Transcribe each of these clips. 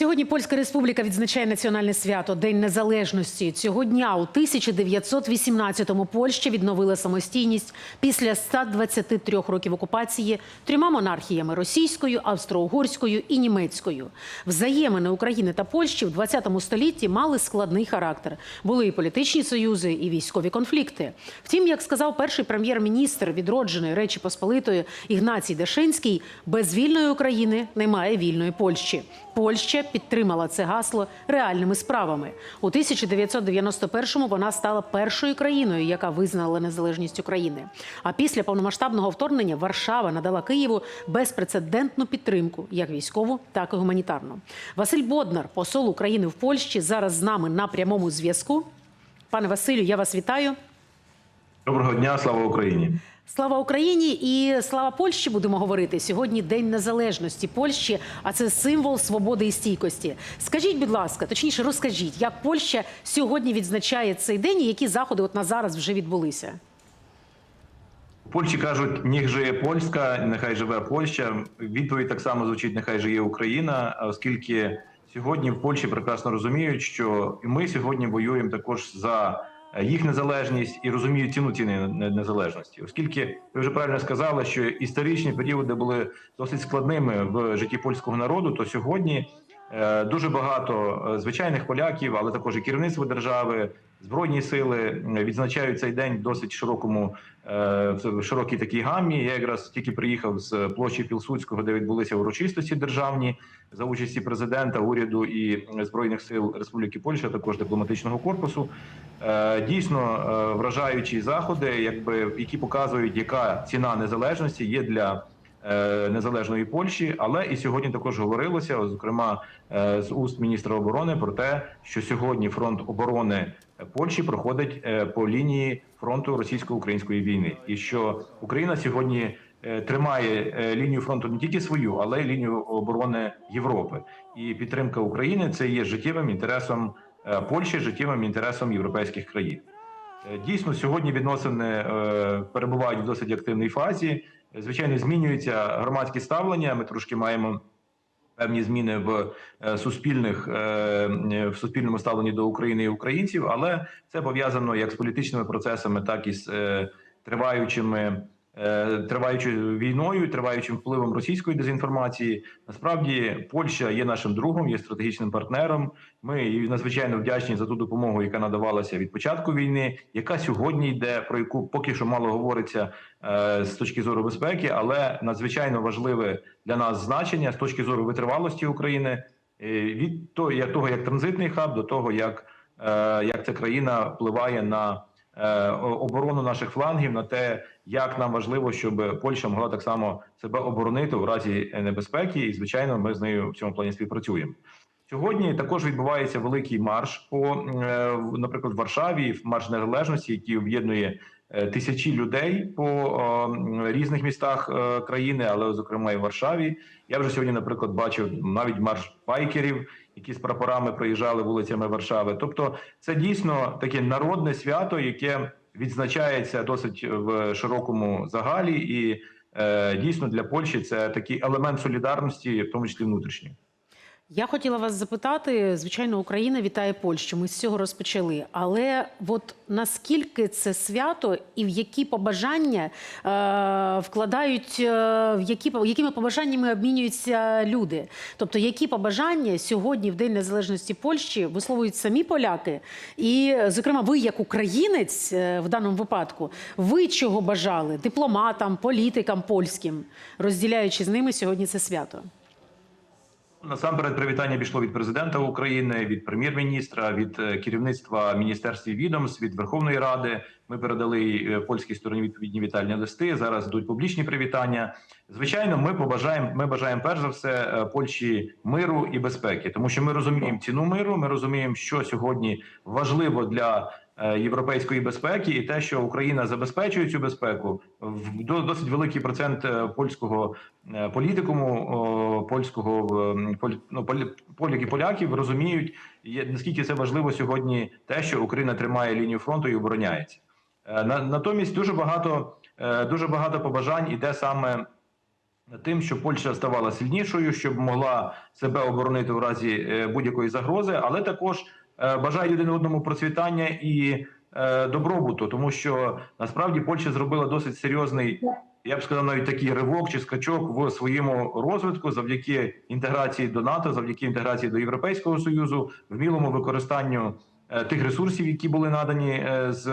Сьогодні Польська Республіка відзначає національне свято День Незалежності. Цього дня у 1918-му Польща відновила самостійність після 123 років окупації трьома монархіями російською, австро-угорською і німецькою. Взаємини України та Польщі в 20 столітті мали складний характер. Були і політичні союзи, і військові конфлікти. Втім, як сказав перший прем'єр-міністр відродженої Речі Посполитої Ігнацій Дашинський, без вільної України немає вільної Польщі. Польща підтримала це гасло реальними справами. У 1991-му вона стала першою країною, яка визнала незалежність України. А після повномасштабного вторгнення Варшава надала Києву безпрецедентну підтримку, як військову, так і гуманітарну. Василь Боднар, посол України в Польщі, зараз з нами на прямому зв'язку. Пане Василю, я вас вітаю. Доброго дня, слава Україні. Слава Україні і слава Польщі будемо говорити. Сьогодні День Незалежності Польщі, а це символ свободи і стійкості. Скажіть, будь ласка, точніше, розкажіть, як Польща сьогодні відзначає цей день і які заходи от на зараз вже відбулися? Польщі кажуть, ніг живе польська, нехай живе Польща. Відповідь так само звучить, нехай живе Україна, оскільки сьогодні в Польщі прекрасно розуміють, що ми сьогодні воюємо також за їх незалежність і розуміють ціну ціни незалежності, оскільки ви вже правильно сказали, що історичні періоди були досить складними в житті польського народу, то сьогодні е, дуже багато е, звичайних поляків, але також і керівництво держави, збройні сили відзначають цей день в досить широкому е, в широкій такій гаммі. Я якраз тільки приїхав з площі Пілсудського, де відбулися урочистості державні за участі президента, уряду і збройних сил Республіки Польща, також дипломатичного корпусу. Е, Дійсно е, вражаючі заходи, якби які показують, яка ціна незалежності є для. Е, Незалежної Польщі, але і сьогодні також говорилося, зокрема е, з уст міністра оборони, про те, що сьогодні фронт оборони Польщі проходить е, по лінії фронту російсько-української війни, і що Україна сьогодні тримає лінію фронту не тільки свою, але й лінію оборони Європи. І підтримка України це є життєвим інтересом Польщі, життєвим інтересом європейських країн. Дійсно, сьогодні відносини перебувають в досить активній фазі. Звичайно, змінюється громадське ставлення. Ми трошки маємо певні зміни в е, суспільних е, в суспільному ставленні до України і українців, але це пов'язано як з політичними процесами, так і з е, триваючими. Е, Триваючою війною, триваючим впливом російської дезінформації, насправді Польща є нашим другом, є стратегічним партнером. Ми надзвичайно вдячні за ту допомогу, яка надавалася від початку війни, яка сьогодні йде, про яку поки що мало говориться е, з точки зору безпеки, але надзвичайно важливе для нас значення з точки зору витривалості України е, від того, як транзитний хаб, до того, як, як ця країна впливає на оборону наших флангів, на те, як нам важливо, щоб Польща могла так само себе оборонити у разі е, небезпеки, і звичайно, ми з нею в цьому плані співпрацюємо. Сьогодні також відбувається великий марш по, е, наприклад, в Варшаві, марш незалежності, який об'єднує е, тисячі людей по е, різних містах е, країни, але зокрема і в Варшаві. Я вже сьогодні, наприклад, бачив навіть марш байкерів, які з прапорами проїжджали вулицями Варшави. Тобто, це дійсно таке народне свято, яке відзначається досить в широкому загалі, і е, дійсно для Польщі це такий елемент солідарності, в тому числі внутрішньої. Я хотіла вас запитати, звичайно, Україна вітає Польщу. Ми з цього розпочали. Але от наскільки це свято і в які побажання е, вкладають, е, в які якими побажаннями обмінюються люди? Тобто, які побажання сьогодні в День Незалежності Польщі висловують самі поляки? І, зокрема, ви, як українець, е, в даному випадку, ви чого бажали дипломатам, політикам польським, розділяючи з ними сьогодні це свято? Насамперед, привітання пішло від президента України, від прем'єр-міністра, від е, керівництва міністерств і відомств, від Верховної Ради. Ми передали е, польській стороні відповідні вітальні листи. Зараз йдуть публічні привітання. Звичайно, ми побажаємо. Ми бажаємо перш за все е, Польщі миру і безпеки, тому що ми розуміємо ціну миру. Ми розуміємо, що сьогодні важливо для європейської безпеки, і те, що Україна забезпечує цю безпеку, досить великий процент е, польського е, політикуму, польського е, ну, поляки поляків розуміють, наскільки це важливо сьогодні, те, що Україна тримає лінію фронту і обороняється. Е, Натомість дуже багато е, дуже багато побажань іде саме тим, щоб Польща ставала сильнішою, щоб могла себе оборонити в разі е, будь-якої загрози, але також е, бажають один одному процвітання і е, добробуту, тому що насправді Польща зробила досить серйозний. Я б сказав, навіть такий ривок чи скачок в своєму розвитку завдяки інтеграції до НАТО, завдяки інтеграції до Європейського союзу, вмілому використанню е, тих ресурсів, які були надані з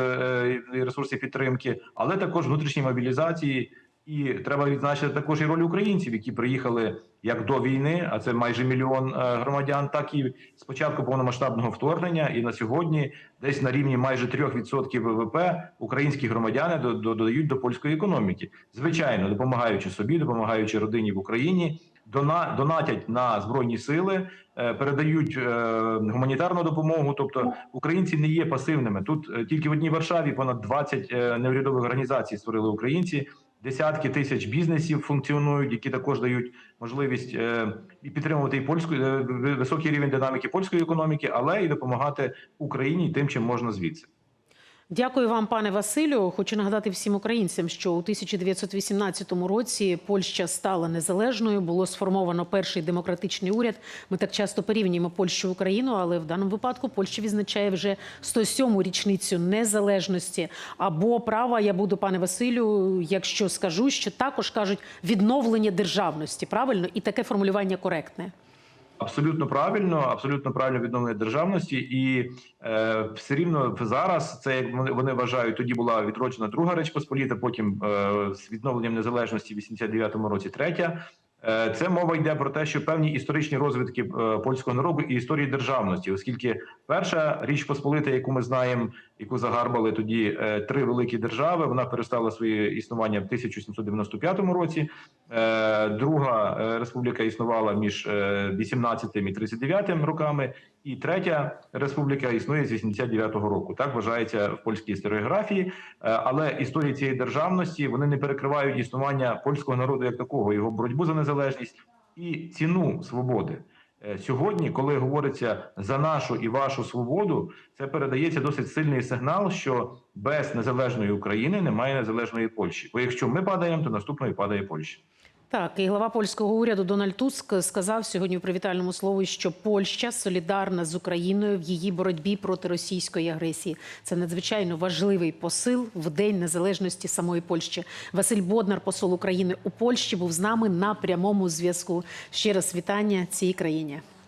ресурсів підтримки, але також внутрішній мобілізації. І треба відзначити також і роль українців, які приїхали як до війни, а це майже мільйон е, громадян, так і з початку повномасштабного вторгнення. І на сьогодні десь на рівні майже 3% ВВП українські громадяни до- до- додають до польської економіки. Звичайно, допомагаючи собі, допомагаючи родині в Україні. Дона донатять на збройні сили, е, передають е, гуманітарну допомогу. Тобто українці не є пасивними. Тут тільки в одній Варшаві понад 20 е, неурядових організацій створили українці. Десятки тисяч бізнесів функціонують, які також дають можливість е, підтримувати і польську е, високий рівень динаміки польської економіки, але і допомагати Україні тим, чим можна звідси. Дякую вам, пане Василю. Хочу нагадати всім українцям, що у 1918 році Польща стала незалежною. Було сформовано перший демократичний уряд. Ми так часто порівнюємо Польщу Україну, але в даному випадку Польща відзначає вже 107-му річницю незалежності. Або права я буду, пане Василю, якщо скажу, що також кажуть відновлення державності. Правильно, і таке формулювання коректне. Абсолютно правильно, абсолютно правильно відновлення державності, і е, все рівно зараз це як вони, вони вважають. Тоді була відроджена друга Реч Посполіта, потім е, з відновленням незалежності в 89-му році третя. Е, це мова йде про те, що певні історичні розвитки е, польського народу і історії державності, оскільки перша річ Посполита, яку ми знаємо, яку загарбали тоді е, три великі держави, вона перестала своє існування в 1795 році. Е, Друга е, республіка існувала між е, 18 і 39 роками, і третя республіка існує з 89-го року. Так вважається в польській історіографії. Але історії цієї державності вони не перекривають існування польського народу як такого, його боротьбу за незалежність і ціну свободи. Е, Сьогодні, коли говориться за нашу і вашу свободу, це передається досить сильний сигнал, що без незалежної України немає незалежної Польщі. Бо якщо ми падаємо, то наступною падає Польща. Так, і глава польського уряду Дональд Туск сказав сьогодні у привітальному слові, що Польща солідарна з Україною в її боротьбі проти російської агресії. Це надзвичайно важливий посил в день незалежності самої Польщі. Василь Боднар, посол України у Польщі, був з нами на прямому зв'язку. Ще раз вітання цій країні.